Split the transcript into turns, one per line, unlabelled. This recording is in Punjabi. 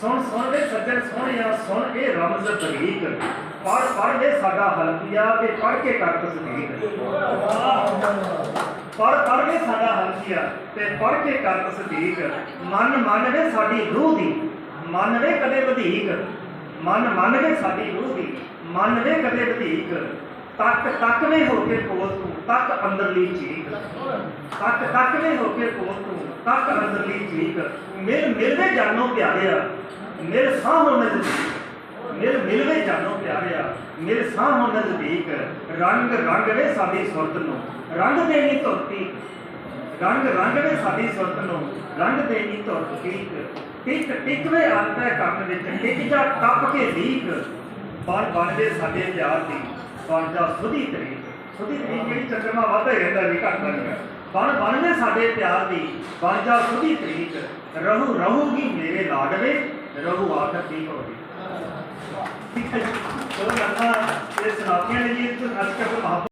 ਸੁਣ ਸੁਣ ਵੇ ਸੱਜਣ ਸੋਹਣਿਆ ਸੁਣ, ਇਹ ਰਮਜ਼ ਬਰੀਕ ਪੜ ਪੜ ਵੇ ਸਾਡਾ ਹਲਫੀਆ ਤੇ ਪੜ ਕੇ ਕਰ ਤਸਦੀਕ। ਪੜ ਪੜ ਵੇ ਸਾਡਾ ਹਲਫੀਆ ਤੇ ਪੜ ਕੇ ਕਰ ਤਸਦੀਕ। ਮਨ ਮਨ ਵੇ ਸਾਡੀ ਰੂਹ ਦੀ, ਮਨ ਵੇ ਕਦੇ ਵਧੀਕ। ਮਨ ਮਨ ਵੇ ਸਾਡੀ ਰੂਹ ਦੀ, ਮਨ ਵੇ ਕਦੇ ਵਧੀਕ। ਤੱਕ ਤੱਕ ਵੇ ਹੋ ਕੇ ਕੋਲ ਤੂੰ, ਤੱਕ ਅੰਦਰਲੀ ਚੀਕ। ਤੱਕ ਤੱਕ ਹੋ ਕੇ ਕੋਲ ਤੱਕ ਅੰਦਰਲੀ ਚੀਕ। ਮਿਲ ਮਿਲਵੇ ਜਾਨੋ ਪਿਆਰਿਆ ਮਿਲ ਸਾਹੋਂ ਨਜ਼ਦੀਕ ਮਿਲ ਮਿਲਵੇ ਜਾਨੋ ਪਿਆਰਿਆ ਮਿਲ ਸਾਹੋਂ ਨਜ਼ਦੀਕ ਰੰਗ ਰੰਗ ਵੇ ਸਾਡੀ ਸੁਰਤ ਨੂੰ। ਰੰਗ ਦੇਣੀ ਧਰਤੀ। ਰੰਗ ਰੰਗ ਵੇ ਸਾਡੀ ਸੁਰਤ ਨੂੰ। ਰੰਗ ਦੇਣੀ ਧਰਤੀ ਟਿਕ ਟਿਕ ਆਂਦਾ ਕੰਮ ਵਿੱਚ। ਟਿਕ ਜਾ ਟੱਪ ਕੇ ਲੀਕ। ਬਣ ਬਣ ਦੇ ਸਾਡੇ ਪਿਆਰ ਦੀ। ਬਣ ਜਾ ਸੁਧੀ ਤਰੀਕ। ਸੁਧੀ ਤਰੀਕ ਜਿਹੜੀ ਚੰਦਰਮਾ ਵਾਧਾ ਰਹਿੰਦਾ ਵੀ ਘੱਟ ਨਹੀਂ ਬਣ ਬਣ ਦੇ ਸਾਡੇ ਪਿਆਰ ਦੀ, ਬਣ ਜਾ ਸੁਧੀ ਤਰੀਕ ਰਹੂ ਰਹੂਗੀ ਮੇਰੇ ਲਾਡਵੇ, ਰਹੂ ਆਖਰ ਠੀਕ ਹੋਵੇ ਠੀਕ ਹੈ ਚਲੋ ਗੱਲਾਂ